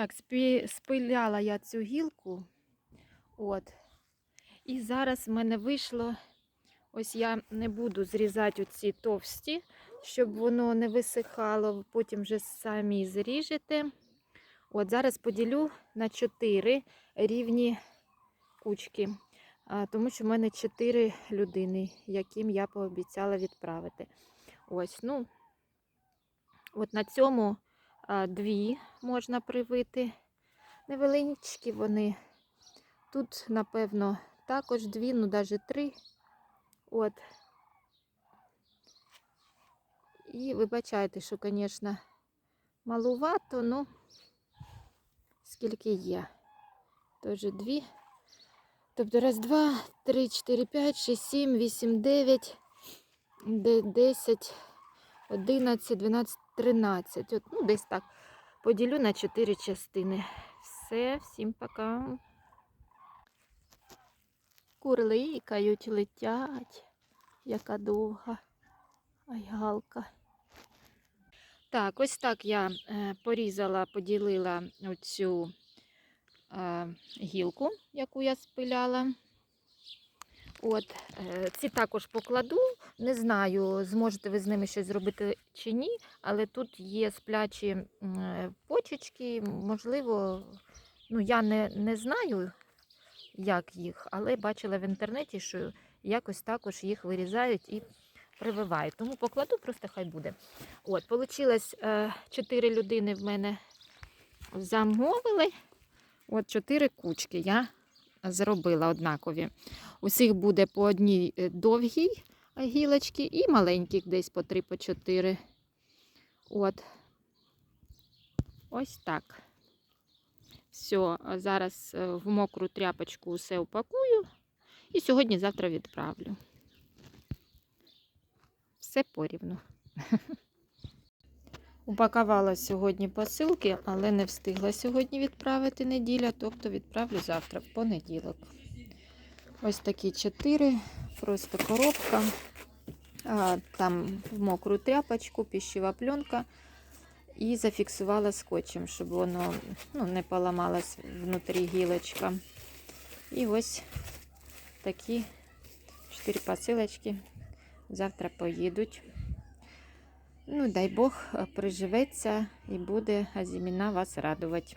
Так, спиляла я цю гілку. От. І зараз в мене вийшло. Ось я не буду зрізати оці товсті, щоб воно не висихало, потім вже самі зріжете. От зараз поділю на 4 рівні кучки, тому що в мене 4 людини, яким я пообіцяла відправити. Ось, ну, от на цьому дві можна привити. Невеличкі вони. Тут, напевно, також дві, ну навіть три. От. І вибачайте, що, звісно, малувато, ну скільки є. Тож дві. Тобто раз, два, три, чотири, п'ять, шість, сім, вісім, дев'ять, десять, одинадцять, дванадцять, тринадцять. От, ну, десь так. Поділю на чотири частини. Все, всім пока. Курликають, летять. Яка довга. Ай, галка. Так, ось так я е, порізала, поділила оцю е, гілку, яку я спиляла. От, е, ці також покладу. Не знаю, зможете ви з ними щось зробити чи ні, але тут є сплячі е, почечки. Можливо, ну я не, не знаю, як їх, але бачила в інтернеті, що якось також їх вирізають і прививають. Тому покладу, просто хай буде. От, получилось е, 4 людини в мене замовили. От 4 кучки я зробила однакові. Усіх буде по одній е, довгій гілочці і маленьких десь по 3 по 4. От. Ось так. Все, зараз е, в мокру тряпочку все упакую і сьогодні-завтра відправлю. Все порівну. Упакувала сьогодні посилки, але не встигла сьогодні відправити неділя, тобто відправлю завтра, в понеділок. Ось такі чотири, просто коробка. А, там в мокру тряпочку, піщева пленка. І зафіксувала скотчем, щоб воно ну, не поламалось внутрі гілочка. І ось такі чотири посилочки завтра поїдуть. Ну, дай Бог, приживеться і буде Азіміна вас радувати.